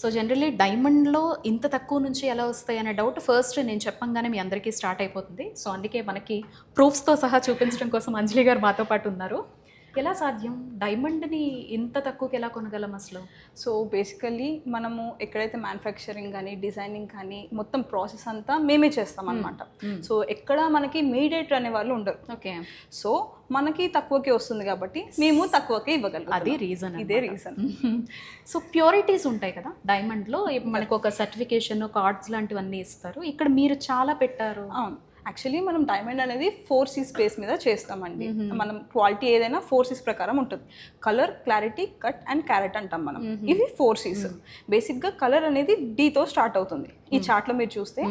So generally డైమండ్లో ఇంత తక్కువ నుంచి ఎలా వస్తాయి అనే డౌట్ ఫస్ట్ నేను చెప్పంగానే మీ అందరికీ స్టార్ట్ అయిపోతుంది. సో అందుకే మనకి ప్రూఫ్స్తో సహా చూపించడం కోసం అంజలి గారు మాతో పాటు ఉన్నారు. ఎలా సాధ్యం? డైమండ్ని ఇంత తక్కువకి ఎలా కొనగలం అసలు? సో బేసికల్లీ మనము ఎక్కడైతే మ్యానుఫ్యాక్చరింగ్ కానీ డిజైనింగ్ కానీ మొత్తం ప్రాసెస్ అంతా మేమే చేస్తాం అనమాట సో ఎక్కడ మనకి మీడియేటర్ అనే వాళ్ళు ఉండరు. ఓకే. సో మనకి తక్కువకి వస్తుంది కాబట్టి మేము తక్కువకే ఇవ్వగలం అది రీజన్ ఇదే రీజన్ సో ప్యూరిటీస్ ఉంటాయి కదా డైమండ్లో. మనకు ఒక సర్టిఫికేషన్ కార్డ్స్ లాంటివన్నీ ఇస్తారు. ఇక్కడ మీరు చాలా పెట్టారు. అవును. యాక్చువల్లీ మనం డైమండ్ అనేది ఫోర్ సీస్ బేస్ మీద చేస్తామండి. మనం క్వాలిటీ ఏదైనా ఫోర్ సీస్ ప్రకారం ఉంటుంది. Colour clarity cut and carat అంటాం మనం. ఇవి ఫోర్ సీస్ బేసిక్గా కలర్ అనేది డీతో స్టార్ట్ అవుతుంది. ఈ చార్ట్లో మీరు చూస్తే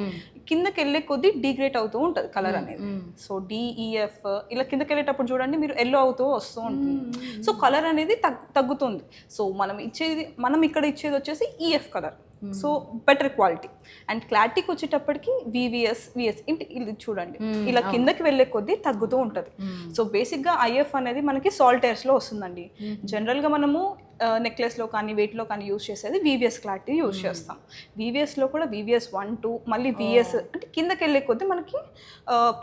కిందకి వెళ్ళే కొద్దీ డీగ్రేట్ అవుతూ ఉంటుంది కలర్ అనేది. సో డిఈఎఫ్ ఇలా కిందకి వెళ్ళేటప్పుడు చూడండి మీరు ఎల్లో అవుతూ వస్తూ ఉంటుంది. సో కలర్ అనేది తగ్- తగ్గుతుంది. సో మనం ఇచ్చేది మనం ఇక్కడ ఇచ్చేది వచ్చేసి EF colour so better quality. And క్లారిటీకి వచ్చేటప్పటికి వివిఎస్ విఎస్ ఇంటి ఇది చూడండి. ఇలా కిందకి వెళ్ళే కొద్దీ తగ్గుతూ ఉంటుంది. సో బేసిక్గా ఐఎఫ్ అనేది మనకి సాల్టేర్స్లో వస్తుందండి. జనరల్గా మనము నెక్లెస్లో కానీ వెయిట్లో కానీ యూస్ చేసేది వివిఎస్ క్లారిటీ యూస్ చేస్తాం. వివిఎస్లో కూడా వివిఎస్ వన్ టూ మళ్ళీ విఎస్ అంటే కిందకి వెళ్ళే కొద్దీ మనకి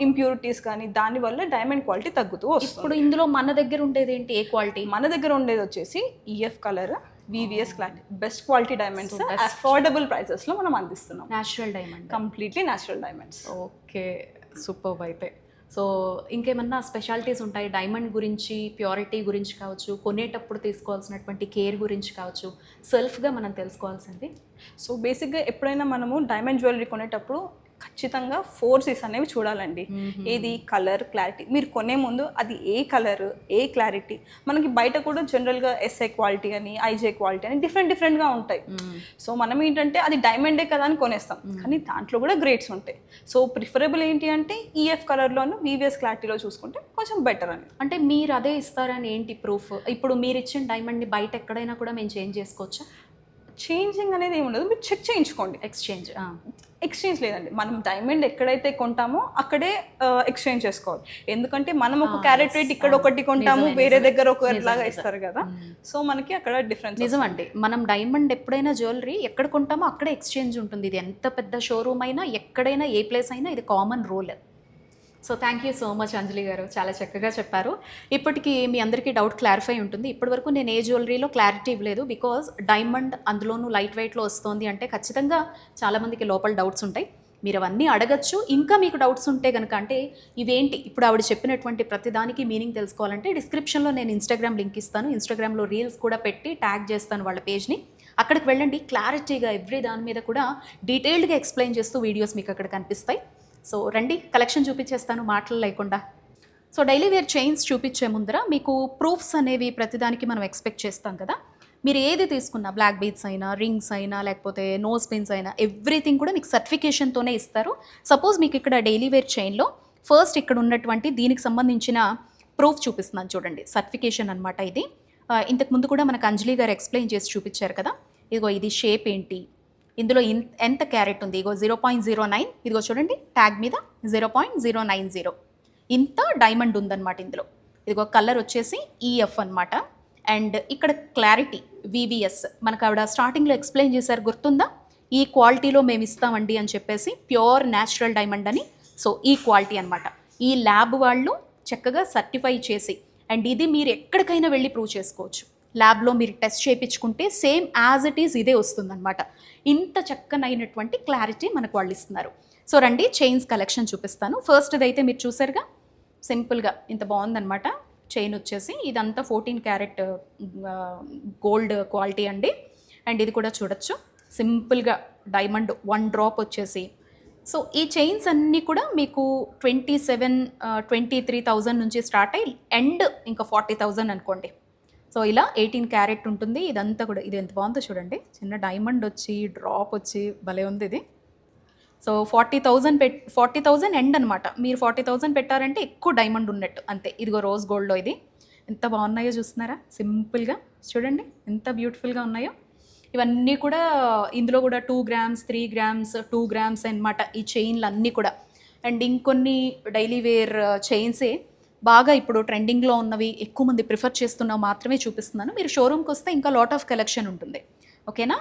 ఇంప్యూరిటీస్ కానీ దానివల్ల డైమండ్ క్వాలిటీ తగ్గుతూ వస్తుంది. ఇప్పుడు ఇందులో మన దగ్గర ఉండేది ఏంటి? ఏ క్వాలిటీ మన దగ్గర ఉండేది వచ్చేసి E EF colour VVS clarity best quality diamonds affordable ప్రైసెస్లో మనం అందిస్తున్నాం. Natural diamond completely natural diamonds okay super అయితే. సో ఇంకేమన్నా స్పెషాలిటీస్ ఉంటాయి? డైమండ్ గురించి ప్యూరిటీ గురించి కావచ్చు కొనేటప్పుడు తీసుకోవాల్సినటువంటి కేర్ గురించి కావచ్చు సెల్ఫ్గా మనం తెలుసుకోవాల్సింది? సో బేసిక్గా ఎప్పుడైనా మనము డైమండ్ జ్యువెలరీ కొనేటప్పుడు ఖచ్చితంగా ఫోర్ సీస్ అనేవి చూడాలండి. ఏది కలర్ క్లారిటీ? మీరు కొనే ముందు అది ఏ కలర్ ఏ క్లారిటీ? మనకి బయట కూడా జనరల్గా ఎస్ఐ క్వాలిటీ అని ఐజే క్వాలిటీ అని డిఫరెంట్ డిఫరెంట్గా ఉంటాయి. సో మనం ఏంటంటే అది డైమండే కదా అని కొనేస్తాం. కానీ దాంట్లో కూడా గ్రేడ్స్ ఉంటాయి. సో ప్రిఫరబుల్ ఏంటి అంటే E ఈఎఫ్ కలర్లోను వివిఎస్ క్లారిటీలో చూసుకుంటే కొంచెం బెటర్ అని. అంటే మీరు అదే ఇస్తారని ఏంటి ప్రూఫ్? ఇప్పుడు మీరు ఇచ్చిన డైమండ్ని బయట ఎక్కడైనా కూడా మేము చేంజ్ చేసుకోవచ్చా? చేంజింగ్ అనేది ఏమి ఉండదు మీరు చెక్ చేయించుకోండి. ఎక్స్చేంజ్ ఎక్స్చేంజ్ లేదండి. మనం డైమండ్ ఎక్కడైతే కొంటామో అక్కడే ఎక్స్చేంజ్ చేసుకోవాలి. ఎందుకంటే మనం ఒక క్యారెట్ రేట్ ఇక్కడ ఒకటి కొంటాము వేరే దగ్గర ఒకలాగా ఇస్తారు కదా. సో మనకి అక్కడ డిఫరెన్స్ నిజం అండి మనం డైమండ్ ఎప్పుడైనా జ్యువెలరీ ఎక్కడ కొంటామో అక్కడే ఎక్స్చేంజ్ ఉంటుంది. ఇది ఎంత పెద్ద షోరూమ్ అయినా ఎక్కడైనా ఏ ప్లేస్ అయినా ఇది common rule so thank you so much Anjali గారు. చాలా చక్కగా చెప్పారు. ఇప్పటికీ మీ అందరికీ డౌట్ క్లారిఫై ఉంటుంది. ఇప్పటివరకు నేను ఏ జ్యువెలరీలో క్లారిటీ ఇవ్వలేదు. బికాజ్ డైమండ్ అందులోనూ లైట్ వెయిట్లో వస్తుంది అంటే ఖచ్చితంగా చాలామందికి లోపల డౌట్స్ ఉంటాయి. మీరు అవన్నీ అడగచ్చు. ఇంకా మీకు డౌట్స్ ఉంటే కనుక అంటే ఇవేంటి? ఇప్పుడు ఆవిడ చెప్పినటువంటి ప్రతిదానికి మీనింగ్ తెలుసుకోవాలంటే డిస్క్రిప్షన్లో నేను ఇన్స్టాగ్రామ్ లింక్ ఇస్తాను. ఇన్స్టాగ్రామ్లో రీల్స్ కూడా పెట్టి ట్యాగ్ చేస్తాను వాళ్ళ పేజ్ని అక్కడికి వెళ్ళండి. క్లారిటీగా ఎవ్రీ దాని మీద కూడా డీటెయిల్డ్గా ఎక్స్ప్లెయిన్ చేస్తూ వీడియోస్ మీకు అక్కడ కనిపిస్తాయి. సో రండి కలెక్షన్ చూపించేస్తాను మాటలు లేకుండా. సో డైలీ వేర్ చైన్స్ చూపించే ముందర మీకు ప్రూఫ్స్ అనేవి ప్రతిదానికి మనం ఎక్స్పెక్ట్ చేస్తాం కదా. మీరు ఏది తీసుకున్నా బ్లాక్ బీడ్స్ అయినా రింగ్స్ అయినా లేకపోతే నోస్ పిన్స్ అయినా ఎవ్రీథింగ్ కూడా మీకు సర్టిఫికేషన్తోనే ఇస్తారు. సపోజ్ మీకు ఇక్కడ డైలీ వేర్ చైన్లో ఫస్ట్ ఇక్కడ ఉన్నటువంటి దీనికి సంబంధించిన ప్రూఫ్ చూపిస్తున్నాను చూడండి సర్టిఫికేషన్ అనమాట ఇది. ఇంతకుముందు ఇంతకు ముందు కూడా మనకు అంజలి గారు ఎక్స్ప్లెయిన్ చేసి చూపించారు కదా. ఇదిగో ఇది షేప్ ఏంటి? ఇందులో ఇన్- ఎంత క్యారెట్ ఉంది? ఇగో జీరో పాయింట్ జీరో నైన్. ఇదిగో చూడండి ట్యాగ్ మీద zero point zero nine zero. ఇంత డైమండ్ ఉందన్నమాట ఇందులో. ఇదిగో కలర్ వచ్చేసి ఈఎఫ్ అన్నమాట. అండ్ ఇక్కడ క్లారిటీ వివిఎస్ మనకు ఆవిడ స్టార్టింగ్లో ఎక్స్ప్లెయిన్ చేశారు గుర్తుందా? ఈ క్వాలిటీలో మేము ఇస్తామండి అని చెప్పేసి ప్యూర్ న్యాచురల్ డైమండ్ అని. సో ఈ క్వాలిటీ అనమాట ఈ ల్యాబ్ వాళ్ళు చక్కగా సర్టిఫై చేసి అండ్ ఇది మీరు ఎక్కడికైనా వెళ్ళి ప్రూవ్ చేసుకోవచ్చు. ల్యాబ్లో మీరు టెస్ట్ చేయించుకుంటే సేమ్ యాజ్ ఇట్ ఈజ్ ఇదే వస్తుందన్నమాట. ఇంత చక్కనైనటువంటి క్లారిటీ మనకు వాళ్ళు ఇస్తున్నారు. సో రండి చైన్స్ కలెక్షన్ చూపిస్తాను. ఫస్ట్ అయితే మీరు చూసారుగా? సింపుల్గా ఇంత బాగుందన్నమాట. చైన్ వచ్చేసి ఇదంతా ఫోర్టీన్ క్యారెట్ గోల్డ్ క్వాలిటీ అండి. అండ్ ఇది కూడా చూడొచ్చు. సింపుల్గా డైమండ్ వన్ డ్రాప్ వచ్చేసి. సో ఈ చైన్స్ అన్నీ కూడా మీకు twenty seven twenty three thousand నుంచి స్టార్ట్ అయ్యి ఎండ్ ఇంకా ఫార్టీ థౌజండ్ అనుకోండి. సో ఇలా ఎయిటీన్ క్యారెట్ ఉంటుంది. ఇదంతా కూడా ఇది ఎంత బాగుందో చూడండి. చిన్న డైమండ్ వచ్చి డ్రాప్ వచ్చి భలే ఉంది ఇది. సో ఫార్టీ థౌజండ్ పెట్ ఫార్టీ థౌజండ్ ఎండ్ అనమాట మీరు ఫార్టీ థౌజండ్ పెట్టారంటే ఎక్కువ డైమండ్ ఉన్నట్టు. అంతే. ఇదిగో రోజ్ గోల్డ్లో ఇది. ఎంత బాగున్నాయో చూస్తున్నారా? సింపుల్గా చూడండి. ఎంత బ్యూటిఫుల్గా ఉన్నాయో. ఇవన్నీ కూడా ఇందులో కూడా two grams three grams two grams అనమాట ఈ చైన్లు అన్నీ కూడా. అండ్ ఇంకొన్ని డైలీ వేర్ చైన్సే బాగా ఇప్పుడు ట్రెండింగ్లో ఉన్నవి ఎక్కువ మంది ప్రిఫర్ చేస్తున్నవి మాత్రమే చూపిస్తున్నాను. మీరు షోరూమ్కి వస్తే ఇంకా లాట్ ఆఫ్ కలెక్షన్ ఉంటుంది. ఓకేనా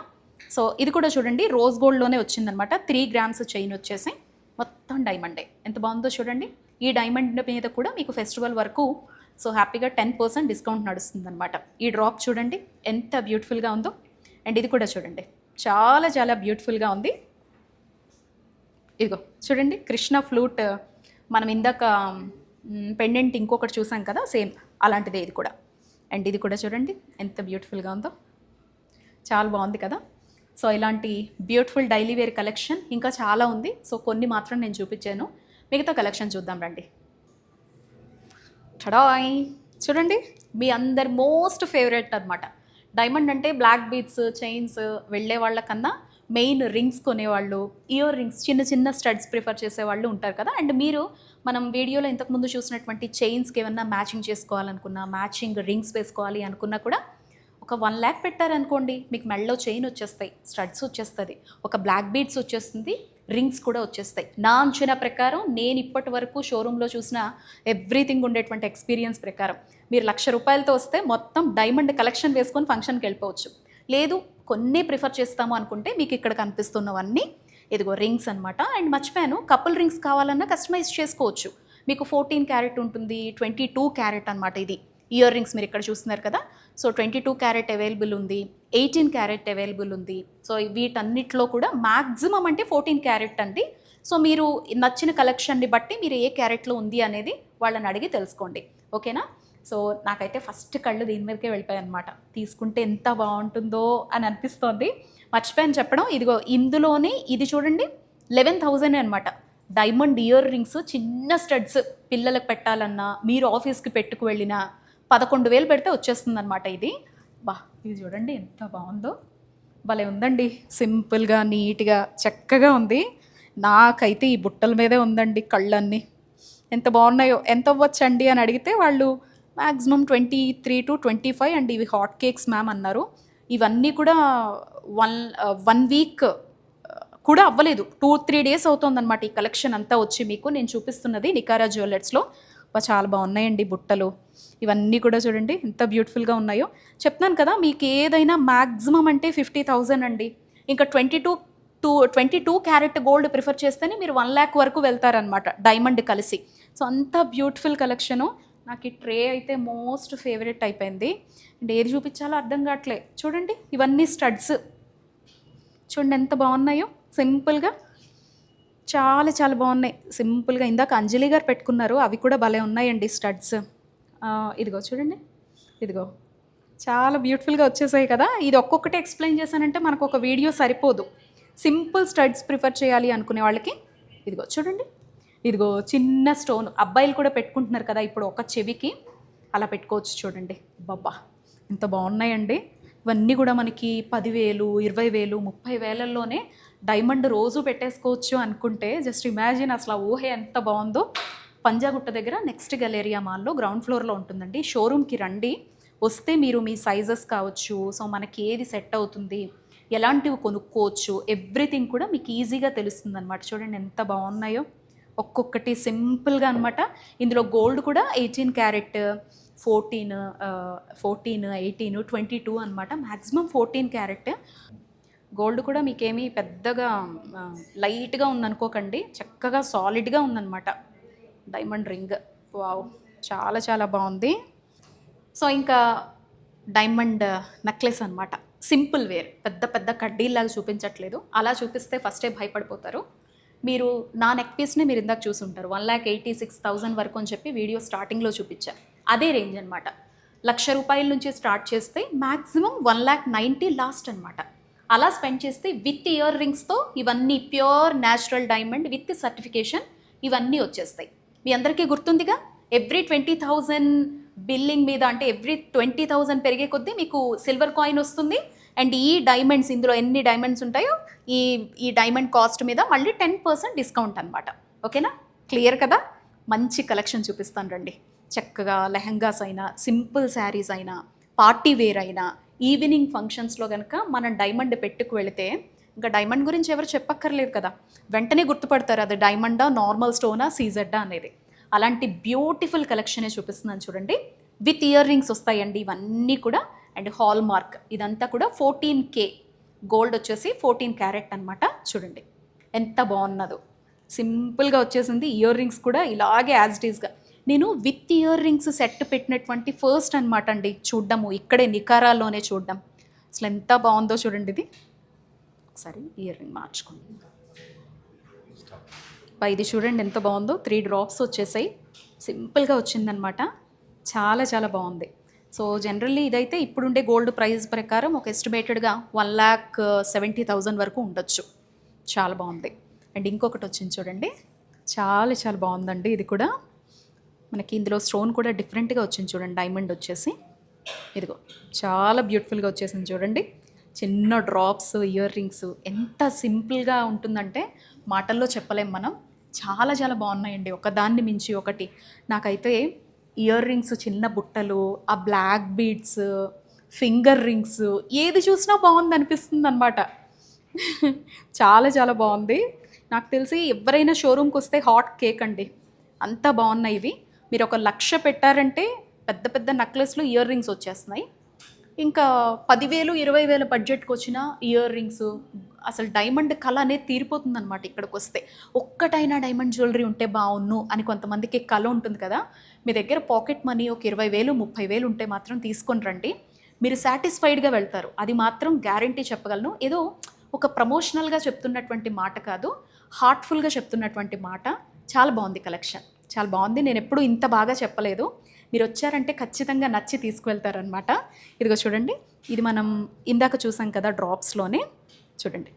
సో ఇది కూడా చూడండి రోజ్ గోల్డ్లోనే వచ్చిందనమాట త్రీ గ్రామ్స్ చైన్ వచ్చేసి మొత్తం డైమండే ఎంత బాగుందో చూడండి. ఈ డైమండ్ మీద కూడా మీకు ఫెస్టివల్ వరకు సో హ్యాపీగా టెన్ పర్సెంట్ డిస్కౌంట్ నడుస్తుందన్నమాట. ఈ డ్రాప్ చూడండి ఎంత బ్యూటిఫుల్గా ఉందో. అండ్ ఇది కూడా చూడండి చాలా చాలా బ్యూటిఫుల్గా ఉంది. ఇదిగో చూడండి కృష్ణ ఫ్లూట్ మనం ఇందాక పెండెంట్ ఇంకొకటి చూసాం కదా సేమ్ అలాంటిదే ఇది కూడా. అండ్ ఇది కూడా చూడండి ఎంత బ్యూటిఫుల్గా ఉందో. చాలా బాగుంది కదా. సో ఇలాంటి బ్యూటిఫుల్ డైలీ వేర్ కలెక్షన్ ఇంకా చాలా ఉంది. సో కొన్ని మాత్రం నేను చూపించాను. మిగతా కలెక్షన్ చూద్దాం రండి. చడాయ్ చూడండి మీ అందరి మోస్ట్ ఫేవరెట్ అనమాట డైమండ్ అంటే బ్లాక్ బీట్స్ చైన్స్ వెళ్ళే వాళ్ళకన్నా మెయిన్ రింగ్స్ కొనేవాళ్ళు ఇయర్ రింగ్స్ చిన్న చిన్న స్టడ్స్ ప్రిఫర్ చేసే వాళ్ళు ఉంటారు కదా. అండ్ మీరు మనం వీడియోలో ఇంతకుముందు చూసినటువంటి చైన్స్కి ఏమన్నా మ్యాచింగ్ చేసుకోవాలనుకున్నా మ్యాచింగ్ రింగ్స్ వేసుకోవాలి అనుకున్నా కూడా ఒక వన్ ల్యాక్ పెట్టారనుకోండి మీకు మెడలో చైన్ వచ్చేస్తాయి స్టడ్స్ వచ్చేస్తుంది ఒక బ్లాక్ బీడ్స్ వచ్చేస్తుంది రింగ్స్ కూడా వచ్చేస్తాయి. నా అంచనా ప్రకారం నేను ఇప్పటి వరకు షోరూంలో చూసిన ఎవ్రీథింగ్ ఉండేటువంటి ఎక్స్పీరియన్స్ ప్రకారం మీరు లక్ష రూపాయలతో వస్తే మొత్తం డైమండ్ కలెక్షన్ వేసుకొని ఫంక్షన్కి వెళ్ళిపోవచ్చు. లేదు కొన్ని ప్రిఫర్ చేస్తాము అనుకుంటే మీకు ఇక్కడ కనిపిస్తున్నవన్నీ ఇదిగో రింగ్స్ అనమాట అండ్ మర్చిపోయాను కపుల్ రింగ్స్ కావాలన్నా కస్టమైజ్ చేసుకోవచ్చు. మీకు ఫోర్టీన్ క్యారెట్ ఉంటుంది ట్వంటీ టూ క్యారెట్ అనమాట ఇది. ఇయర్ రింగ్స్ మీరు ఇక్కడ చూస్తున్నారు కదా. So twenty two carat available ఉంది ఎయిటీన్ క్యారెట్ అవైలబుల్ ఉంది. సో వీటన్నిటిలో కూడా మ్యాక్సిమం అంటే ఫోర్టీన్ క్యారెట్ అండి. సో మీరు నచ్చిన కలెక్షన్ని బట్టి మీరు ఏ క్యారెట్లో ఉంది అనేది వాళ్ళని అడిగి తెలుసుకోండి. ఓకేనా? సో నాకైతే ఫస్ట్ కళ్ళు దీని మీదకే వెళ్ళిపోయాయి అనమాట తీసుకుంటే ఎంత బాగుంటుందో అని అనిపిస్తోంది. మర్చిపోయాను చెప్పడం. ఇదిగో ఇందులోనే ఇది చూడండి లెవెన్ థౌజండ్ అనమాట డైమండ్ ఇయర్ రింగ్స్ చిన్న స్టడ్స్ పిల్లలకు పెట్టాలన్నా మీరు ఆఫీస్కి పెట్టుకు వెళ్ళినా పదకొండు వేలు పెడితే వచ్చేస్తుంది అనమాట ఇది. బా ఇది చూడండి ఎంత బాగుందో. భలే ఉందండి. సింపుల్గా నీట్గా చక్కగా ఉంది. నాకైతే ఈ బుట్టల మీదే ఉందండి కళ్ళన్నీ. ఎంత బాగున్నాయో ఎంత అవ్వచ్చండి అని అడిగితే వాళ్ళు maximum twenty three to twenty five and ఇవి హాట్ కేక్స్ మ్యామ్ అన్నారు. ఇవన్నీ కూడా వన్ వన్ వీక్ కూడా అవ్వలేదు. టూ త్రీ డేస్ అవుతుందన్నమాట ఈ కలెక్షన్ అంతా వచ్చి మీకు. నేను చూపిస్తున్నది నికారా జ్యువెలర్స్లో చాలా బాగున్నాయండి బుట్టలు. ఇవన్నీ కూడా చూడండి ఎంత బ్యూటిఫుల్గా ఉన్నాయో. చెప్తున్నాను కదా మీకు ఏదైనా మ్యాక్సిమం అంటే ఫిఫ్టీ థౌజండ్ అండి. ఇంకా twenty two two twenty two carat gold prefer చేస్తేనే మీరు వన్ ల్యాక్ వరకు వెళ్తారనమాట డైమండ్ కలిసి. సో అంత బ్యూటిఫుల్ కలెక్షను నాకు ఈ ట్రే అయితే మోస్ట్ ఫేవరెట్ అయిపోయింది అండ్ ఏది చూపించాలో అర్థం కావట్లే. చూడండి ఇవన్నీ స్టడ్స్. చూడండి ఎంత బాగున్నాయో. సింపుల్గా చాలా చాలా బాగున్నాయి. సింపుల్గా ఇందాక అంజలి గారు పెట్టుకున్నారు. అవి కూడా భలే ఉన్నాయండి స్టడ్స్. ఇదిగో చూడండి. ఇదిగో. చాలా బ్యూటిఫుల్గా వచ్చేసాయి కదా. ఇది ఒక్కొక్కటి ఎక్స్ప్లెయిన్ చేశానంటే మనకు ఒక వీడియో సరిపోదు. సింపుల్ స్టడ్స్ ప్రిఫర్ చేయాలి అనుకునే వాళ్ళకి. ఇదిగో చూడండి. ఇదిగో చిన్న స్టోన్. అబ్బాయిలు కూడా పెట్టుకుంటున్నారు కదా ఇప్పుడు ఒక చెవికి. అలా పెట్టుకోవచ్చు చూడండి. బాబా ఎంత బాగున్నాయండి. ఇవన్నీ కూడా మనకి పదివేలు ఇరవై వేలు ముప్పై వేలల్లోనే డైమండ్ రోజు పెట్టేసుకోవచ్చు అనుకుంటే జస్ట్ ఇమాజిన్ అసలు ఆ ఊహ ఎంత బాగుందో. పంజాగుట్ట దగ్గర నెక్స్ట్ గలేరియా మాల్లో గ్రౌండ్ ఫ్లోర్లో ఉంటుందండి. షోరూమ్కి రండి. వస్తే మీరు మీ సైజెస్ కావచ్చు సో మనకి ఏది సెట్ అవుతుంది ఎలాంటివి కొనుక్కోవచ్చు ఎవ్రీథింగ్ కూడా మీకు ఈజీగా తెలుస్తుంది అనమాట చూడండి ఎంత బాగున్నాయో. ఒక్కొక్కటి సింపుల్గా అనమాట ఇందులో గోల్డ్ కూడా eighteen carat fourteen fourteen eighteen twenty two అనమాట మ్యాక్సిమం ఫోర్టీన్ క్యారెట్. గోల్డ్ కూడా మీకేమీ పెద్దగా లైట్గా ఉందనుకోకండి. చక్కగా సాలిడ్గా ఉందన్నమాట. Diamond ring. వావ్! చాలా చాలా బాగుంది. సో ఇంకా డైమండ్ నెక్లెస్ అనమాట సింపుల్ వేర్. పెద్ద పెద్ద కడ్డీలాగా చూపించట్లేదు. అలా చూపిస్తే ఫస్టే భయపడిపోతారు. మీరు నా నెక్ పీస్ని మీరు ఇందాక చూసుంటారు. One lakh eighty six thousand వరకు అని చెప్పి వీడియో స్టార్టింగ్లో చూపించా. అదే రేంజ్ అనమాట లక్ష రూపాయల నుంచి స్టార్ట్ చేస్తే maximum one lakh ninety last అనమాట అలా స్పెండ్ చేస్తే విత్ ఇయర్ రింగ్స్తో ఇవన్నీ pure natural diamond with certification ఇవన్నీ వచ్చేస్తాయి. మీ అందరికీ గుర్తుందిగా? ఎవ్రీ ట్వంటీ థౌజండ్ బిల్లింగ్ మీద అంటే ఎవ్రీ ట్వంటీ థౌజండ్ పెరిగే కొద్దీ మీకు సిల్వర్ కాయిన్ వస్తుంది. అండ్ ఈ డైమండ్స్ ఇందులో ఎన్ని డైమండ్స్ ఉంటాయో ఈ ఈ డైమండ్ కాస్ట్ మీద మళ్ళీ టెన్ పర్సెంట్ డిస్కౌంట్ అనమాట ఓకేనా? క్లియర్ కదా? మంచి కలెక్షన్ చూపిస్తాను రండి. చక్కగా లెహంగాస్ అయినా సింపుల్ శారీస్ అయినా పార్టీ వేర్ అయినా ఈవినింగ్ ఫంక్షన్స్లో కనుక మనం డైమండ్ పెట్టుకు వెళితే ఇంకా డైమండ్ గురించి ఎవరు చెప్పక్కర్లేదు కదా? వెంటనే గుర్తుపడతారు అది డైమండా నార్మల్ స్టోనా సీజెడ్డా అనేది. అలాంటి బ్యూటిఫుల్ కలెక్షనే చూపిస్తున్నాను చూడండి. విత్ ఇయర్ రింగ్స్ వస్తాయండి ఇవన్నీ కూడా. అండ్ హాల్ మార్క్ ఇదంతా కూడా ఫోర్టీన్ కే గోల్డ్ వచ్చేసి ఫోర్టీన్ క్యారెట్ అనమాట చూడండి ఎంత బాగున్నదో. సింపుల్గా వచ్చేసింది. ఇయర్ రింగ్స్ కూడా ఇలాగే యాజ్ డీజ్గా నేను విత్ ఇయర్ రింగ్స్ సెట్ పెట్టినటువంటి ఫస్ట్ అనమాట అండి. చూడ్డము. ఇక్కడే నికారాల్లోనే చూడ్డం. అసలు ఎంత బాగుందో చూడండి ఇది. ఒకసారి ఇయర్ రింగ్ మార్చుకోండి. ఇది చూడండి ఎంత బాగుందో. త్రీ డ్రాప్స్ వచ్చేసాయి. సింపుల్గా వచ్చిందనమాట. చాలా చాలా బాగుంది. సో జనరల్లీ ఇదైతే ఇప్పుడుండే గోల్డ్ ప్రైస్ ప్రకారం ఒక ఎస్టిమేటెడ్గా వన్ ల్యాక్ సెవెంటీ థౌజండ్ వరకు ఉండొచ్చు. చాలా బాగుంది. అండ్ ఇంకొకటి వచ్చింది చూడండి. చాలా చాలా బాగుందండి ఇది కూడా. మనకి ఇందులో స్టోన్ కూడా డిఫరెంట్గా వచ్చింది చూడండి. డైమండ్ వచ్చేసి. ఇదిగో చాలా బ్యూటిఫుల్గా వచ్చేసింది చూడండి. చిన్న డ్రాప్స్ ఇయర్ రింగ్స్ ఎంత సింపుల్గా ఉంటుందంటే మాటల్లో చెప్పలేం మనం. చాలా చాలా బాగున్నాయండి. ఒకదాన్ని మించి ఒకటి. నాకైతే ఇయర్ రింగ్స్ చిన్న బుట్టలు ఆ బ్లాక్ బీడ్స్ ఫింగర్ రింగ్స్ ఏది చూసినా బాగుంది అనిపిస్తుంది అనమాట చాలా చాలా బాగుంది. నాకు తెలిసి ఎవరైనా షోరూమ్కి వస్తే హాట్ కేక్ అండి. అంత బాగున్నాయి ఇవి. మీరు ఒక లక్ష పెట్టారంటే పెద్ద పెద్ద నెక్లెస్లు ఇయర్ రింగ్స్ వచ్చేస్తున్నాయి. ఇంకా పదివేలు ఇరవై వేల బడ్జెట్కి వచ్చిన ఇయర్ రింగ్స్ అసలు డైమండ్ కళ అనేది తీరిపోతుంది అనమాట ఇక్కడికి వస్తే ఒక్కటైనా డైమండ్ జ్యువెలరీ ఉంటే బాగున్ను అని కొంతమందికి కళ ఉంటుంది కదా. మీ దగ్గర పాకెట్ మనీ ఒక ఇరవై వేలు ముప్పై వేలు ఉంటే మాత్రం తీసుకొని రండి. మీరు సాటిస్ఫైడ్గా వెళ్తారు. అది మాత్రం గ్యారంటీ చెప్పగలను. ఏదో ఒక ప్రమోషనల్గా చెప్తున్నటువంటి మాట కాదు హార్ట్ఫుల్గా చెప్తున్నటువంటి మాట. చాలా బాగుంది కలెక్షన్. చాలా బాగుంది నేను ఎప్పుడూ ఇంత బాగా చెప్పలేదు. మీరు వచ్చారంటే ఖచ్చితంగా నచ్చి తీసుకువెళ్తారనమాట ఇదిగో చూడండి ఇది మనం ఇందాక చూసాం కదా డ్రాప్స్లోనే. చూడండి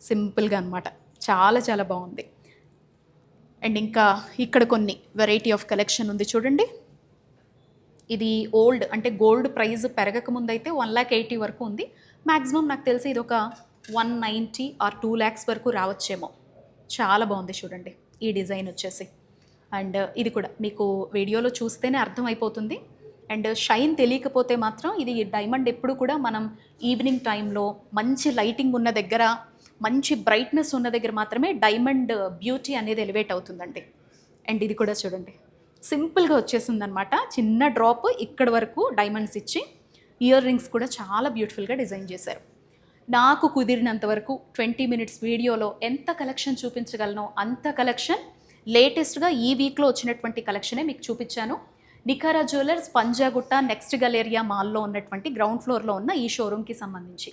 సింపుల్గా అనమాట చాలా చాలా బాగుంది. అండ్ ఇంకా ఇక్కడ కొన్ని వెరైటీ ఆఫ్ కలెక్షన్ ఉంది చూడండి. ఇది ఓల్డ్ అంటే గోల్డ్ ప్రైస్ పెరగకముందు అయితే వన్ ల్యాక్ ఎయిటీ వరకు ఉంది. మ్యాక్సిమం నాకు తెలిసి ఇది ఒక one ninety or two lakhs వరకు రావచ్చేమో. చాలా బాగుంది చూడండి ఈ డిజైన్ వచ్చేసి. అండ్ ఇది కూడా మీకు వీడియోలో చూస్తేనే అర్థమైపోతుంది. అండ్ షైన్ తెలియకపోతే మాత్రం ఇది డైమండ్ ఎప్పుడు కూడా మనం ఈవినింగ్ టైంలో మంచి లైటింగ్ ఉన్న దగ్గర మంచి బ్రైట్నెస్ ఉన్న దగ్గర మాత్రమే డైమండ్ బ్యూటీ అనేది ఎలివేట్ అవుతుందండి. అండ్ ఇది కూడా చూడండి. సింపుల్గా వచ్చేసింది అనమాట చిన్న డ్రాప్ ఇక్కడ వరకు డైమండ్స్ ఇచ్చి ఇయర్ రింగ్స్ కూడా చాలా బ్యూటిఫుల్గా డిజైన్ చేశారు. నాకు కుదిరినంత వరకు ట్వంటీ మినిట్స్ వీడియోలో ఎంత కలెక్షన్ చూపించగలనో అంత కలెక్షన్ లేటెస్ట్గా ఈ వీక్లో వచ్చినటువంటి కలెక్షనే మీకు చూపించాను. Nikara jewellers Panjagutta Next Galleria మాల్లో ఉన్నటువంటి గ్రౌండ్ ఫ్లోర్లో ఉన్న ఈ షోరూమ్కి సంబంధించి.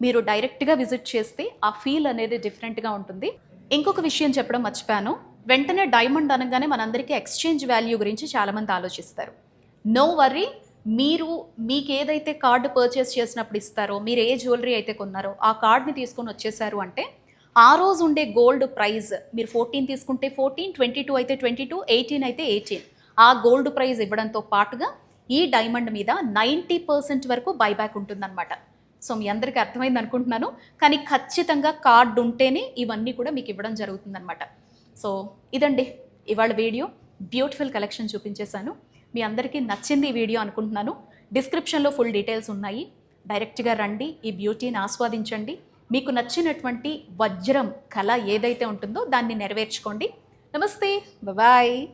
మీరు డైరెక్ట్గా విజిట్ చేస్తే ఆ ఫీల్ అనేది డిఫరెంట్గా ఉంటుంది. ఇంకొక విషయం చెప్పడం మర్చిపోయాను. వెంటనే డైమండ్ అనగానే మనందరికీ ఎక్స్చేంజ్ వాల్యూ గురించి చాలామంది ఆలోచిస్తారు. నో వర్రీ మీరు మీకు ఏదైతే కార్డు పర్చేస్ చేసినప్పుడు ఇస్తారో మీరు ఏ జ్యువెలరీ అయితే కొన్నారో ఆ కార్డ్ని తీసుకొని వచ్చేసారు అంటే ఆ రోజు ఉండే గోల్డ్ ప్రైజ్ మీరు ఫోర్టీన్ తీసుకుంటే ఫోర్టీన్ ట్వంటీ టూ అయితే ట్వంటీ టూ ఎయిటీన్ అయితే ఎయిటీన్ ఆ గోల్డ్ ప్రైజ్ ఇవ్వడంతో పాటుగా ఈ డైమండ్ మీద నైంటీ పర్సెంట్ వరకు బైబ్యాక్ ఉంటుందన్నమాట. సో మీ అందరికీ అర్థమైంది అనుకుంటున్నాను. కానీ ఖచ్చితంగా కార్డు ఉంటేనే ఇవన్నీ కూడా మీకు ఇవ్వడం జరుగుతుందన్నమాట. సో ఇదండి ఇవాళ వీడియో. బ్యూటిఫుల్ కలెక్షన్ చూపించేశాను. మీ అందరికీ నచ్చింది ఈ వీడియో అనుకుంటున్నాను. డిస్క్రిప్షన్లో ఫుల్ డీటెయిల్స్ ఉన్నాయి. డైరెక్ట్గా రండి. ఈ బ్యూటీని ఆస్వాదించండి. మీకు నచ్చినటువంటి వజ్రం కళ ఏదైతే ఉంటుందో దాన్ని నెరవేర్చుకోండి. నమస్తే. బాయ్